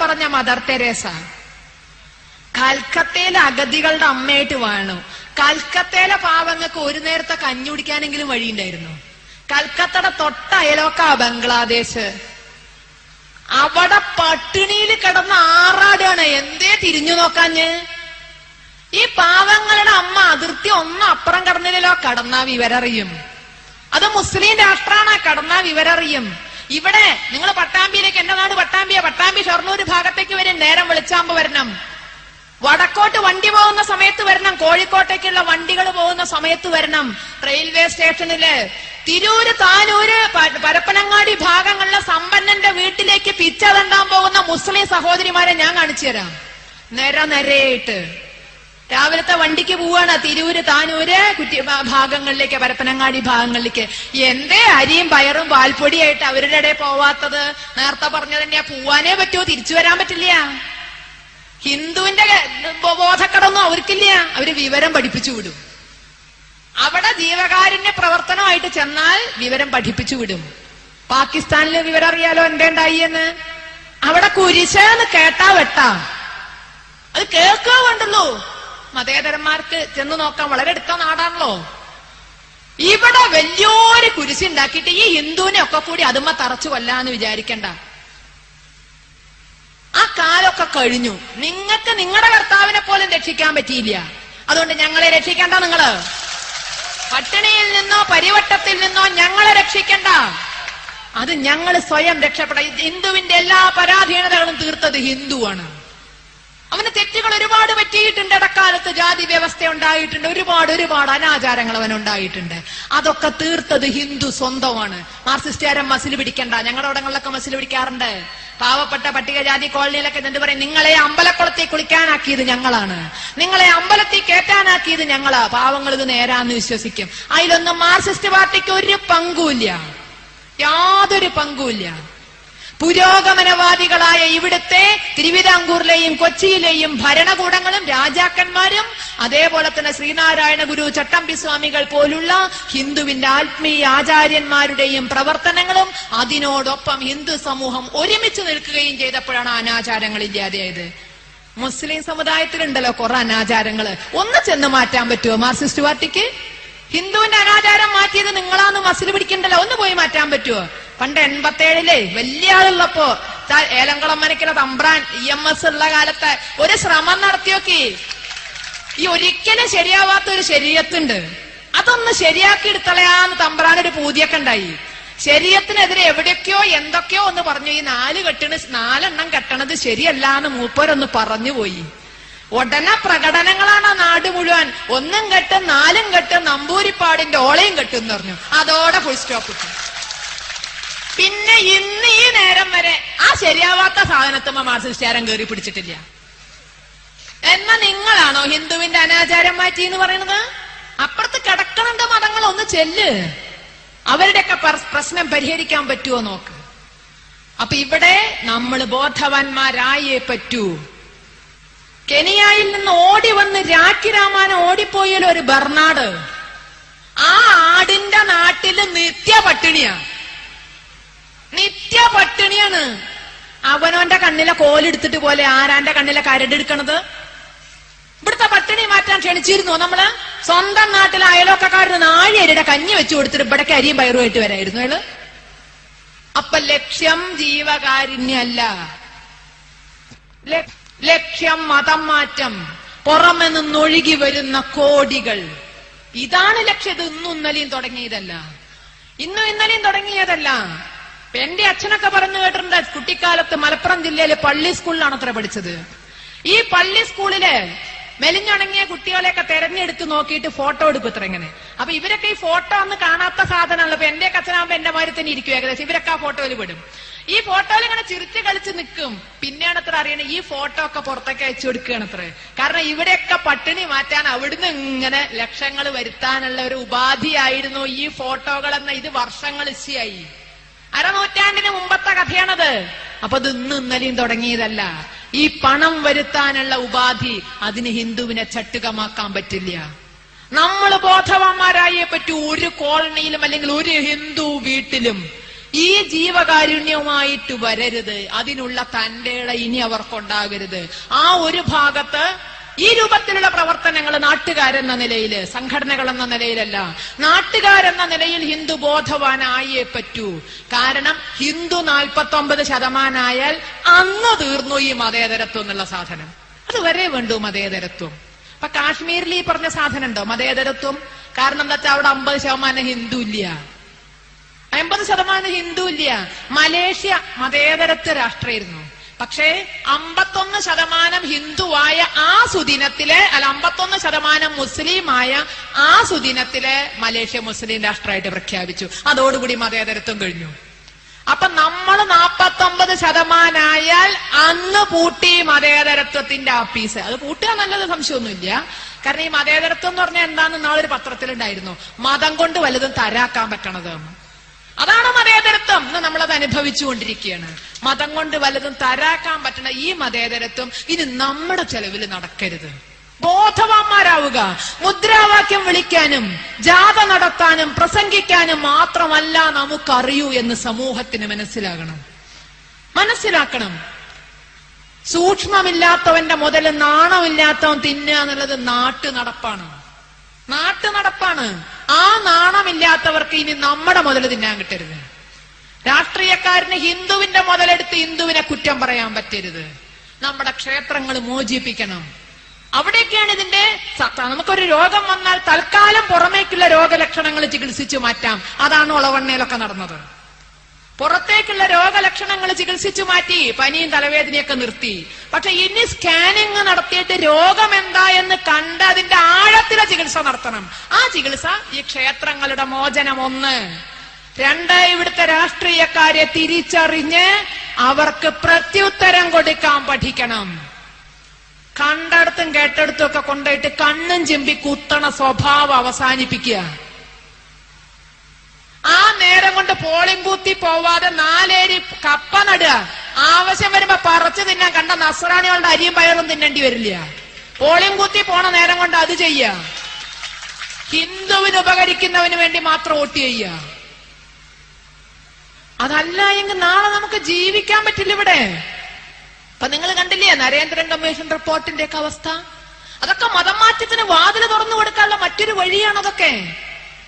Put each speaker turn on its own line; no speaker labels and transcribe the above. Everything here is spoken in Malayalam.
പറഞ്ഞ മദർ തെരേസ. കൽക്കത്തയിലെ അഗതികളുടെ അമ്മയായിട്ട് വാണു. കൽക്കത്തയിലെ പാവങ്ങൾക്ക് ഒരു നേരത്തെ കഞ്ഞി കുടിക്കാനെങ്കിലും വഴിയുണ്ടായിരുന്നു. കൽക്കത്തയുടെ തൊട്ട അയലോക്ക ബംഗ്ലാദേശ്. അവിടെ പട്ടിണിയിൽ കിടന്ന് ആറാടാണ്. എന്തേ തിരിഞ്ഞു നോക്കാഞ്ഞ്? ഈ പാവങ്ങളുടെ അമ്മ അതിർത്തി ഒന്നും അപ്പുറം കടന്നില്ലല്ലോ കടന്നാ വിവരറിയും. അത് മുസ്ലിം രാഷ്ട്രമാണ് കടന്നാ വിവരറിയും. ഇവിടെ നിങ്ങൾ പട്ടാമ്പിയിലേക്ക് നാട് പട്ടാമ്പിയ. പട്ടാമ്പി ഷൊർണൂര് ഭാഗത്തേക്ക് വരും. നേരം വെളിച്ചാമ്പ് വരണം. വടക്കോട്ട് വണ്ടി പോകുന്ന സമയത്ത് വരണം. കോഴിക്കോട്ടേക്കുള്ള വണ്ടികൾ പോകുന്ന സമയത്ത് വരണം. റെയിൽവേ സ്റ്റേഷനിൽ തിരൂര് താനൂര് പരപ്പനങ്ങാടി ഭാഗങ്ങളിലെ സമ്പന്നന്റെ വീട്ടിലേക്ക് പിച്ച തണ്ടാൻ പോകുന്ന മുസ്ലിം സഹോദരിമാരെ ഞാൻ കാണിച്ചു തരാം. നിര നിരയായിട്ട്. രാവിലത്തെ വണ്ടിക്ക് പോവാണ്. തിരൂര് താനൂര് കുറ്റി ഭാഗങ്ങളിലേക്ക് പരപ്പനങ്ങാടി ഭാഗങ്ങളിലേക്ക്. എന്തേ അരിയും പയറും പാൽപ്പൊടിയായിട്ട് അവരുടെ ഇടയിൽ പോവാത്തത്? നേരത്തെ പറഞ്ഞത് തന്നെയാ. പോവാനേ പറ്റുമോ തിരിച്ചു വരാൻ പറ്റില്ല. ഹിന്ദുവിന്റെ ബോധക്കടൊന്നും അവർക്കില്ല. അവർ വിവരം പഠിപ്പിച്ചു വിടും. അവിടെ ജീവകാരുണ്യ പ്രവർത്തനമായിട്ട് ചെന്നാൽ വിവരം പഠിപ്പിച്ചു വിടും. പാകിസ്ഥാനിലെ വിവരം അറിയാലോ എന്റെ ഉണ്ടായി എന്ന്? അവിടെ കുരിശെന്ന് കേട്ടാ വെട്ടാ. അത് കേൾക്കുക വേണ്ടുള്ളൂ. മതേതരന്മാർക്ക് ചെന്ന് നോക്കാൻ വളരെ അടുത്ത നാടാണല്ലോ. ഇവിടെ വലിയൊരു കുരിശി ഉണ്ടാക്കിയിട്ട് ഈ ഹിന്ദുവിനെ ഒക്കെ കൂടി അതുമ്മ തറച്ചു കൊല്ലാന്ന് വിചാരിക്കണ്ട. ആ കാലൊക്കെ കഴിഞ്ഞു. നിങ്ങൾക്ക് നിങ്ങളുടെ കർത്താവിനെ പോലും രക്ഷിക്കാൻ പറ്റിയില്ല. അതുകൊണ്ട് ഞങ്ങളെ രക്ഷിക്കണ്ട നിങ്ങൾ. പട്ടിണിയിൽ നിന്നോ പരിവട്ടത്തിൽ നിന്നോ ഞങ്ങളെ രക്ഷിക്കണ്ട. അത് ഞങ്ങൾ സ്വയം രക്ഷപ്പെടാം ഹിന്ദുവിന്റെ എല്ലാ പരാധീനതകളും തീർത്തത് ഹിന്ദുവാണ്. അവന് തെറ്റുകൾ ഒരുപാട് പറ്റിയിട്ടുണ്ട്. ഇടക്കാലത്ത് ജാതി വ്യവസ്ഥ ഉണ്ടായിട്ടുണ്ട്. ഒരുപാട് ഒരുപാട് അനാചാരങ്ങൾ അവൻ ഉണ്ടായിട്ടുണ്ട്. അതൊക്കെ തീർത്തത് ഹിന്ദു സ്വന്തമാണ്. മാർസിസ്റ്റുകാരൻ മസിൽ പിടിക്കണ്ട. ഞങ്ങളുടെ ഇടങ്ങളിലൊക്കെ മസിൽ പിടിക്കാറുണ്ട്. പാവപ്പെട്ട പട്ടികജാതി കോളനിയിലൊക്കെ എന്ത് പറയും? നിങ്ങളെ അമ്പലക്കുളത്തിൽ കുളിക്കാനാക്കിയത് ഞങ്ങളാണ്. നിങ്ങളെ അമ്പലത്തിൽ കേട്ടാനാക്കിയത് ഞങ്ങളാ. പാവങ്ങൾ ഇത് നേരാന്ന് വിശ്വസിക്കും. അതിലൊന്നും മാർസിസ്റ്റ് പാർട്ടിക്ക് ഒരു പങ്കുമില്ല യാതൊരു പങ്കുമില്ല പുരോഗമനവാദികളായ ഇവിടുത്തെ തിരുവിതാംകൂറിലെയും കൊച്ചിയിലെയും ഭരണകൂടങ്ങളും രാജാക്കന്മാരും അതേപോലെ തന്നെ ശ്രീനാരായണ ഗുരു ചട്ടമ്പി സ്വാമികൾ പോലുള്ള ഹിന്ദുവിന്റെ ആത്മീയ ആചാര്യന്മാരുടെയും പ്രവർത്തനങ്ങളും അതിനോടൊപ്പം ഹിന്ദു സമൂഹം ഒരുമിച്ച് നിൽക്കുകയും ചെയ്തപ്പോഴാണ് അനാചാരങ്ങൾ ഇല്ലാതെയായത്. മുസ്ലിം സമുദായത്തിലുണ്ടല്ലോ കുറെ അനാചാരങ്ങൾ. ഒന്ന് ചെന്ന് മാറ്റാൻ പറ്റുമോ? മാർസിസ്റ്റ് പാർട്ടിക്ക്? ഹിന്ദുവിന്റെ അനാചാരം മാറ്റിയത് നിങ്ങളാന്ന് മസിൽ പിടിക്കണ്ടല്ലോ. ഒന്ന് പോയി മാറ്റാൻ പറ്റുമോ? പണ്ട് എൺപത്തേഴിൽ വലിയ ആളുള്ളപ്പോ ത- ഏലംകുളം മനക്കിലെ തമ്പ്രാൻ ഇ എം എസ് ഉള്ള കാലത്തെ ഒരു ശ്രമം നടത്തിയോക്കി. ഈ ഒരിക്കലും ശരിയാവാത്ത ഒരു ശരീരത്തുണ്ട്. അതൊന്ന് ശരിയാക്കി എടുത്തളയാന്ന് തമ്പ്രാൻ ഒരു പൂതിയൊക്കെ ഉണ്ടായി. ശരീരത്തിനെതിരെ എവിടെയൊക്കെയോ എന്തൊക്കെയോ ഒന്ന് പറഞ്ഞു. ഈ നാല് കെട്ടിന് നാലെണ്ണം കെട്ടണത് ശരിയല്ല എന്ന് മൂപ്പരൊന്ന് പറഞ്ഞു പോയി. ഉടനെ പ്രകടനങ്ങളാണ് ആ നാട് മുഴുവൻ. ഒന്നും കെട്ടും നാലും കെട്ടും നമ്പൂരിപ്പാടിന്റെ ഓളയും കെട്ടും എന്ന് പറഞ്ഞു. അതോടെ ഫുൾ സ്റ്റോപ്പ് ഇട്ടു. പിന്നെ ഇന്ന് ഈ നേരം വരെ ആ ശരിയാവാത്ത സാധനത്തുമ്പോ മാർസിസ്റ്റാരം കയറി പിടിച്ചിട്ടില്ല. എന്ന നിങ്ങളാണോ ഹിന്ദുവിന്റെ അനാചാരം മാറ്റി എന്ന് പറയുന്നത്? അപ്പുറത്ത് കിടക്കണന്റെ മതങ്ങൾ ഒന്ന് ചെല്ല്. അവരുടെയൊക്കെ പ്രശ്നം പരിഹരിക്കാൻ പറ്റുമോ നോക്ക്. അപ്പൊ ഇവിടെ നമ്മൾ ബോധവാന്മാരായേ പറ്റൂ. കെനിയായിൽ നിന്ന് ഓടി വന്ന് രാഖി രാമാനം ഒരു ബർണാട് ആ ആടിന്റെ നാട്ടിൽ നിത്യ പട്ടിണിയാ നിത്യ പട്ടിണിയാണ് അവനോന്റെ കണ്ണിലെ കോലെടുത്തിട്ട് പോലെ ആരാന്റെ കണ്ണിലെ കരടെടുക്കണത്? ഇവിടുത്തെ പട്ടിണി മാറ്റാൻ ക്ഷണിച്ചിരുന്നു നമ്മൾ? സ്വന്തം നാട്ടിലെ അയലോക്കക്കാരന് നാഴിയരുടെ കഞ്ഞി വെച്ചു കൊടുത്തിട്ട് ഇവിടേക്ക് അരിയും പയറുമായിട്ട് വരായിരുന്നു അയാൾ. അപ്പൊ ലക്ഷ്യം ജീവകാരുണ്യല്ല. ലക്ഷ്യം മതം മാറ്റം പുറമെ നിന്നൊഴുകി വരുന്ന കോടികൾ. ഇതാണ് ലക്ഷ്യം. ഇത് ഇന്നും ഇന്നലെയും തുടങ്ങിയതല്ല. ഇന്നും ഇന്നലെയും തുടങ്ങിയതല്ല. എന്റെ അച്ഛനൊക്കെ പറഞ്ഞു കേട്ടിട്ടുണ്ട് കുട്ടിക്കാലത്ത് മലപ്പുറം ജില്ലയിലെ പള്ളി സ്കൂളിലാണ് അത്ര പഠിച്ചത്. ഈ പള്ളി സ്കൂളിൽ മെലിഞ്ഞുണങ്ങിയ കുട്ടികളെയൊക്കെ തെരഞ്ഞെടുത്ത് നോക്കിയിട്ട് ഫോട്ടോ എടുക്കും ഇത്ര ഇങ്ങനെ. അപ്പൊ ഇവരൊക്കെ ഈ ഫോട്ടോ ഒന്ന് കാണാത്ത സാധനമല്ല അപ്പൊ എന്റെ അച്ഛനാകുമ്പോ എന്റെ മാതിരി തന്നെ ഇരിക്കും ഏകദേശം. ഇവരൊക്കെ ആ ഫോട്ടോയിൽ പെടും. ഈ ഫോട്ടോയിൽ ഇങ്ങനെ ചിരിച്ചു കളിച്ച് നിൽക്കും. പിന്നെയാണ് അത്ര അറിയണേ ഈ ഫോട്ടോ ഒക്കെ പുറത്തേക്ക് അയച്ചു കൊടുക്കുകയാണ് അത്ര കാരണം ഇവിടെയൊക്കെ പട്ടിണി മാറ്റാൻ അവിടുന്ന് ഇങ്ങനെ ലക്ഷങ്ങൾ വരുത്താനുള്ള ഒരു ഉപാധിയായിരുന്നു ഈ ഫോട്ടോകൾ എന്ന ഇത് വർഷങ്ങൾ ഇശിയായി അരനൂറ്റാണ്ടിന് മുമ്പത്തെ കഥയാണത്. അപ്പൊ അത് ഇന്ന് ഇന്നലെയും തുടങ്ങിയതല്ല. ഈ പണം വരുത്താനുള്ള ഉപാധി അതിന് ഹിന്ദുവിനെ ചട്ടുകമാക്കാൻ പറ്റില്ല. നമ്മൾ ബോധവാന്മാരായേ പറ്റി. ഒരു കോളനിയിലും അല്ലെങ്കിൽ ഒരു ഹിന്ദു വീട്ടിലും ഈ ജീവകാരുണ്യവുമായിട്ട് വരരുത്. അതിനുള്ള തന്റെ ഇനി അവർക്കുണ്ടാകരുത്. ആ ഒരു ഭാഗത്ത് ഈ രൂപത്തിലുള്ള പ്രവർത്തനങ്ങൾ നാട്ടുകാരെന്ന നിലയിൽ സംഘടനകൾ എന്ന നിലയിലല്ല. നാട്ടുകാരെന്ന നിലയിൽ ഹിന്ദു ബോധവാനായേ പറ്റൂ. കാരണം ഹിന്ദു നാൽപ്പത്തി ഒമ്പത് ശതമാനായാൽ അന്ന് തീർന്നു ഈ മതേതരത്വം എന്നുള്ള സാധനം. അതുവരെ വേണ്ടു മതേതരത്വം. അപ്പൊ കാശ്മീരിൽ ഈ പറഞ്ഞ സാധനം ഉണ്ടോ മതേതരത്വം? കാരണം എന്താ വെച്ചാൽ അവിടെ അമ്പത് ശതമാനം ഹിന്ദു ഇല്ല. അമ്പത് ശതമാനം ഹിന്ദു ഇല്ല. മലേഷ്യ മതേതരത്വ രാഷ്ട്രമായിരുന്നു. പക്ഷേ അമ്പത്തൊന്ന് ശതമാനം ഹിന്ദുവായ ആ സുദിനത്തിലെ അല്ല അമ്പത്തൊന്ന് ശതമാനം മുസ്ലിമായ ആ സുദിനത്തിലെ മലേഷ്യ മുസ്ലിം രാഷ്ട്രമായിട്ട് പ്രഖ്യാപിച്ചു. അതോടുകൂടി മതേതരത്വം കഴിഞ്ഞു. അപ്പൊ നമ്മൾ നാപ്പത്തൊമ്പത് ശതമാനായാൽ അന്ന് പൂട്ടി മതേതരത്വത്തിന്റെ ആപ്പീസ്. അത് പൂട്ടുക നല്ലത് സംശയമൊന്നുമില്ല. കാരണം ഈ മതേതരത്വം എന്ന് പറഞ്ഞാൽ എന്താന്ന് നാളൊരു പത്രത്തിലുണ്ടായിരുന്നു. മതം കൊണ്ട് വലുതും തരാക്കാൻ പറ്റണത് അതാണ് മതേതരത്വം. ഇന്ന് നമ്മളത് അനുഭവിച്ചുകൊണ്ടിരിക്കുകയാണ്. മതം കൊണ്ട് വലതും തരാക്കാൻ പറ്റുന്ന ഈ മതേതരത്വം ഇനി നമ്മുടെ ചെലവിൽ നടക്കരുത്. ബോധവാന്മാരാവുക. മുദ്രാവാക്യം വിളിക്കാനും ജാഥ നടത്താനും പ്രസംഗിക്കാനും മാത്രമല്ല നമുക്കറിയൂ എന്ന് സമൂഹത്തിന് മനസ്സിലാകണം. മനസ്സിലാക്കണം. സൂക്ഷ്മമില്ലാത്തവന്റെ മുതൽ നാണമില്ലാത്തവൻ തിന്നുക എന്നുള്ളത് നാട്ടു നടപ്പാണ്. നാട്ടു നടപ്പാണ്. ആ നാണമില്ലാത്തവർക്ക് ഇനി നമ്മുടെ മുതൽ തിന്നാൻ കിട്ടരുത്. രാഷ്ട്രീയക്കാരന് ഹിന്ദുവിന്റെ മുതലെടുത്ത് ഹിന്ദുവിനെ കുറ്റം പറയാൻ പറ്റരുത്. നമ്മുടെ ക്ഷേത്രങ്ങൾ മോചിപ്പിക്കണം. അവിടെയൊക്കെയാണ് ഇതിന്റെ നമുക്കൊരു രോഗം വന്നാൽ തൽക്കാലം പുറമേക്കുള്ള രോഗലക്ഷണങ്ങൾ ചികിത്സിച്ചു മാറ്റാം. അതാണ് ഒളവണ്ണയിലൊക്കെ നടന്നത്. പുറത്തേക്കുള്ള രോഗലക്ഷണങ്ങൾ ചികിത്സിച്ചു മാറ്റി പനിയും തലവേദനയൊക്കെ നിർത്തി. പക്ഷെ ഇനി സ്കാനിങ് നടത്തിയിട്ട് രോഗം എന്താ എന്ന് കണ്ട് അതിന്റെ ആഴത്തിലെ ചികിത്സ നടത്തണം. ആ ചികിത്സ ഈ ക്ഷേത്രങ്ങളുടെ മോചനം ഒന്ന് രണ്ട് ഇവിടുത്തെ രാഷ്ട്രീയക്കാരെ തിരിച്ചറിഞ്ഞ് അവർക്ക് പ്രത്യുത്തരം കൊടുക്കാൻ പഠിക്കണം. കണ്ടടത്തും കേട്ടടുത്തും ഒക്കെ കൊണ്ടുപോയിട്ട് കണ്ണും ചിമ്പി കുത്തണ സ്വഭാവം അവസാനിപ്പിക്കുക. ആ നേരം കൊണ്ട് പോളിംഗ് ബൂത്തിൽ പോവാതെ നാലേരി കപ്പ നടുക. ആവശ്യം വരുമ്പോ പറിച്ചു തിന്നാൻ കണ്ട നസ്രാണികളുടെ അരിയും പയറും തിന്നേണ്ടി വരില്ല. പോളിംഗ് ബൂത്തിൽ പോണ നേരം കൊണ്ട് അത് ചെയ്യ ഹിന്ദുവിന് ഉപകരിക്കുന്നവന് വേണ്ടി മാത്രം വോട്ട് ചെയ്യുക. അതല്ല എങ്കിൽ നാളെ നമുക്ക് ജീവിക്കാൻ പറ്റില്ല ഇവിടെ. അപ്പൊ നിങ്ങൾ കണ്ടില്ലേ നരേന്ദ്രൻ കമ്മീഷൻ റിപ്പോർട്ടിന്റെ ഒക്കെ അവസ്ഥ? അതൊക്കെ മതം മാറ്റത്തിന് വാതിൽ തുറന്നു കൊടുക്കാനുള്ള മറ്റൊരു വഴിയാണ് അതൊക്കെ